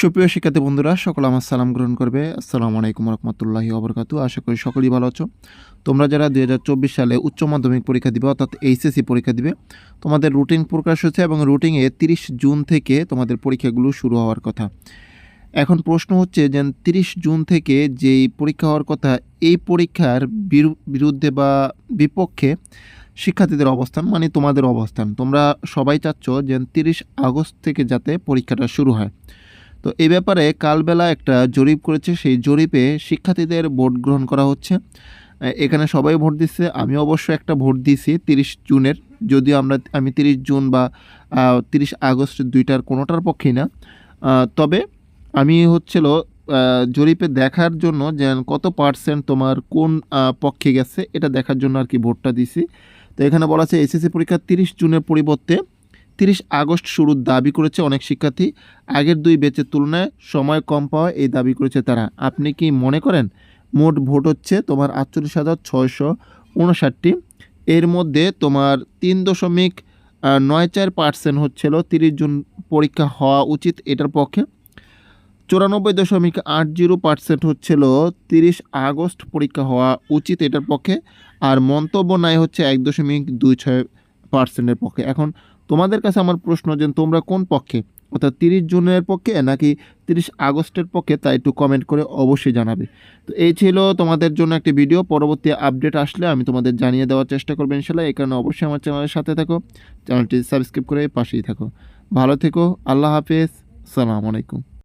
সুপ্রিয় শিক্ষার্থী বন্ধুরা, সকল আমার সালাম গ্রহণ করবে। আসসালামু আলাইকুম রহমতুল্লাহি অবরকাতু আশা করি সকলেই ভালো আছো। তোমরা যারা দুই হাজার চব্বিশ সালে উচ্চ মাধ্যমিক পরীক্ষা দিবে, অর্থাৎ এইচএসসি পরীক্ষা দিবে, তোমাদের রুটিন প্রকাশ হচ্ছে এবং রুটিনে তিরিশ জুন থেকে তোমাদের পরীক্ষাগুলো শুরু হওয়ার কথা। এখন প্রশ্ন হচ্ছে যে, তিরিশ জুন থেকে যেই পরীক্ষা হওয়ার কথা, এই পরীক্ষার বিরু- বিরুদ্ধে বা বিপক্ষে শিক্ষার্থীদের অবস্থান মানে তোমাদের অবস্থান। তোমরা সবাই চাচ্ছ যে তিরিশ আগস্ট থেকে যাতে পরীক্ষাটা শুরু হয়। তো এই ব্যাপারে কালবেলা একটা জরিপ করেছে। সেই জরিপে শিক্ষার্থীদের ভোট গ্রহণ করা হচ্ছে। এখানে সবাই ভোট দিচ্ছে। আমি অবশ্য একটা ভোট দিয়েছি তিরিশ জুনের। যদিও আমরা, আমি তিরিশ জুন বা তিরিশ আগস্ট দুইটার কোনোটার পক্ষেই না। তবে আমি হচ্ছিল জরিপে দেখার জন্য যে কত পার্সেন্ট তোমার কোন পক্ষে গেছে, এটা দেখার জন্য আর কি ভোটটা দিছি তো এখানে বলা আছে, এসএসসি পরীক্ষা তিরিশ জুনের পরিবর্তে তিরিশ আগস্ট শুরুর দাবি করেছে অনেক শিক্ষার্থী। আগের দুই বেচের তুলনায় সময় কম পাওয়া এই দাবি করেছে তারা। আপনি কি মনে করেন মোট ভোট হচ্ছে তোমার আটচল্লিশ হাজার ছয়শো উনষাটটি? এর মধ্যে তোমার তিন দশমিক নয় চার পার্সেন্ট হচ্ছিল তিরিশ জুন পরীক্ষা হওয়া উচিত এটার পক্ষে। চুরানব্বই দশমিক আট জিরো পার্সেন্ট হচ্ছিল তিরিশ আগস্ট পরীক্ষা হওয়া উচিত এটার পক্ষে। আর মন্তব্য নাই হচ্ছে এক দশমিক দুই ছয় পার্সেন্টের পক্ষে। এখন তোমাদের কাছে আমার প্রশ্ন যে তোমরা কোন পক্ষে? অর্থাৎ তিরিশ জুনের পক্ষে নাকি তিরিশ আগস্টের পক্ষে? তা একটু কমেন্ট করে অবশ্যই জানাবে। তো এই ছিল তোমাদের জন্য একটি ভিডিও পরবর্তী আপডেট আসলে আমি তোমাদের জানিয়ে দেওয়ার চেষ্টা করব ইনশাল্লাহ। এই কারণে অবশ্যই আমার চ্যানেলের সাথে থাকো। চ্যানেলটি সাবস্ক্রাইব করে পাশেই থাকো। ভালো থেকো। আল্লাহ হাফেজ। সালাম আলাইকুম।